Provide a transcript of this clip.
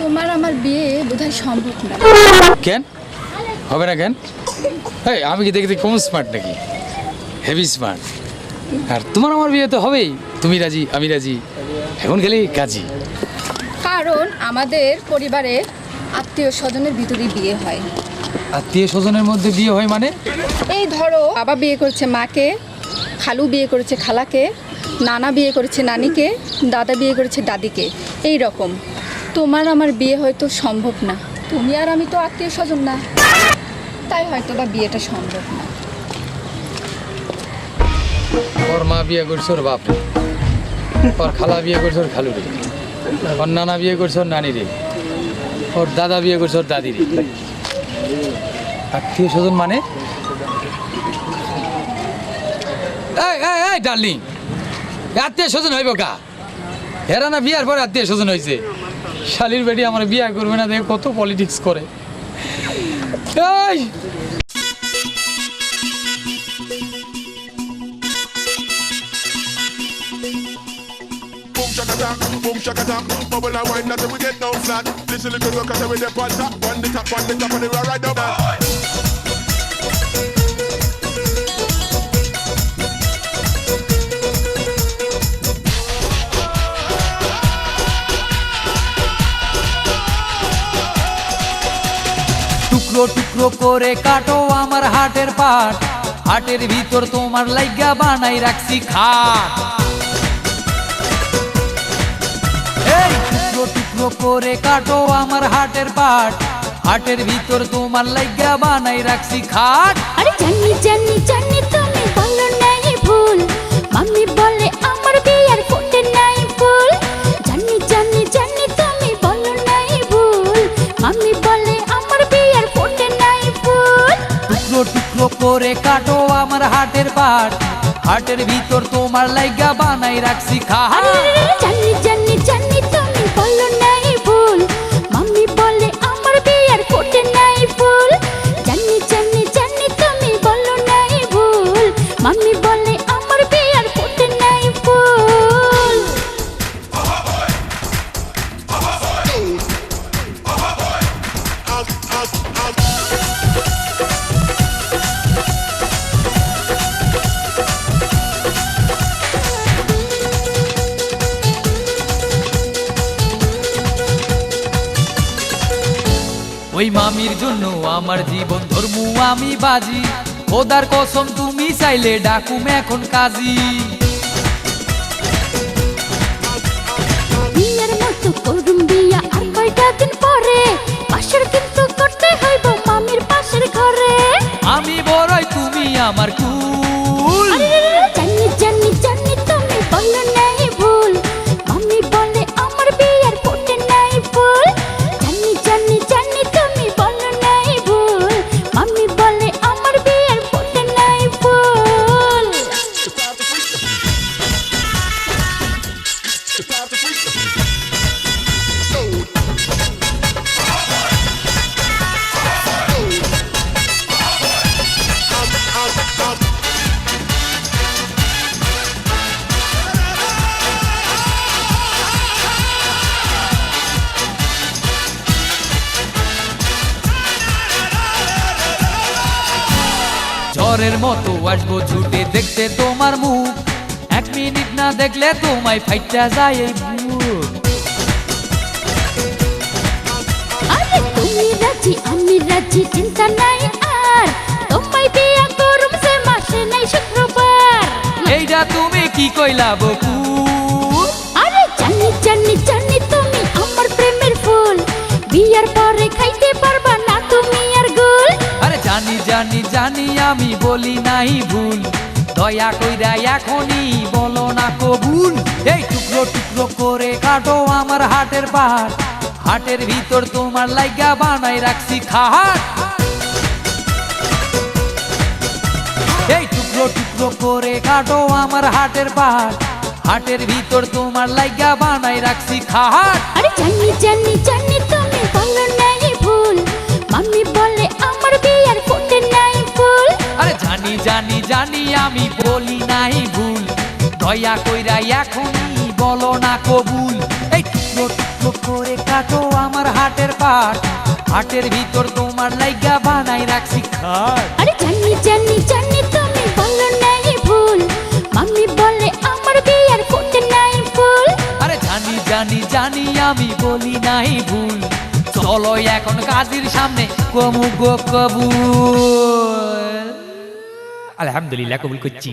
তোমার আমার বিয়ে বোধহয় সম্ভব না। কেন? হবে না কেন? এই আমি কি দেখতে কম স্মার্ট নাকি? হেভি স্মার্ট আর তোমার আমার বিয়ে তো হবেই। তুমি রাজি আমি রাজি। এখন গেলে কাজী কারণ আমাদের পরিবারে আত্মীয় স্বজনের ভিতরেই বিয়ে হয়। আত্মীয় স্বজনের মধ্যে বিয়ে হয় মানে? এই ধরো বাবা বিয়ে করেছে মাকে খালু বিয়ে করেছে খালাকে নানা বিয়ে করেছে নানিকে দাদা বিয়ে করেছে দাদিকে এই রকম। তোমার আমার বিয়ে হয়তো সম্ভব না। তুমি আর আমি তো আত্মীয় স্বজন না। তাই হয়তো বা বিয়েটা সম্ভব না। ওর মা বিয়ে করছে ওর বাপ। ওর খালা বিয়ে করছে ওর খালু রে। ওর নানা বিয়ে করছে ওর নানি রে। ওর দাদা বিয়ে করছে ওর দাদি রে। আত্মীয় স্বজন মানে ডার্লিং। আত্মীয় স্বজন হইব কা? হেরা না বিয়ার পরে আত্মীয় স্বজন হয়েছে শালির বেটি আমার বিয়ে করবে না দেখে কত পলিটিক্স করে এই Boom shaka down, boom shaka bubble and wine nothing we get no flat. Listen little rock and with the on top, one the top, one the top, and the right up. টুকরো টুকরো করে কাটো আমার হাটের পাট। হাটের ভিতর তোমার লাইগা বানাই রাখছি খাট। এই টুকরো টুকরো করে কাটো আমার হাটের পাট। হাটের ভিতর তোমার লাইগা বানাই রাখছি খাট। আরে জানি জানি জানি তুমি বলো নাই ভুল। মাম্মি বলে আমার করে কাটো আমার হাটের পাট। হাটের ভিতর তোমার লাইগা বানাই রাখছি খা জানি জানি জানি, তুমি বলো নাই ভুল। মাম্মি বলে আমার বিয়ার ফুটে নাই ভুল জানি জানি জানি, তুমি বলো নাই ভুল। মাম্মি বলে ওই মামির জন্য আমার জীবন ধর্ম আমি বাজি। খোদার কসম তুমি চাইলে ডাকুম এখন কাজী। বিয়ের মতো করুম বিয়া আর কয়টা দিন পরে? পাশের কিন্তু করতে হইব মামির পাশের ঘরে। আমি বড়ই তুমি আমার ঝড়ের মতো আসব ছুটে দেখতে তোমার মুখ। এক মিনিট না দেখলে তোমায় ফাইটা যায় এই আরে তুমি রাজি আমি রাজি চিন্তা নাই আর। তোমায় বিয়া করুম সে মাসে নাই শুক্রবার। এইটা তুমি কি কইলা বকু? আরে জানি জানি জানি তুমি আমার প্রেমের ফুল। বিয়ার পরে খাইতে জানি জানি আমি বলি নাই ভুল। দয়া কইরা এখনই বলো না কবুল। এই টুকরো টুকরো করে কাটো আমার হাটের পাট হাটের ভিতর তোমার লাইগা বানাই রাখছি খাট। এই টুকরো টুকরো করে কাটো আমার হাটের পাট হাটের ভিতর তোমার লাইগা বানাই রাখছি খাট। আরে জানি জানি জানি তুমি বলো জানি আমি বলি নাই ভুল। দয়া কইরা এখনই বলো না কবুল। এই টুকরো করে কাটো আমার হাটের পাট। হাটের ভিতর তোমার লাইগা বানাই রাখছি খাট। আরে জানি জানি জানি তুমি বলো নাই ভুল। মাম্মি বলে আমার বিয়ার ফুটে নাই ফুল। আরে জানি জানি জানি আমি বলি নাই ভুল। চলো এখন কাজীর সামনে কমু গো কবুল। আলহামদুলিল্লাহ কবুল করছি।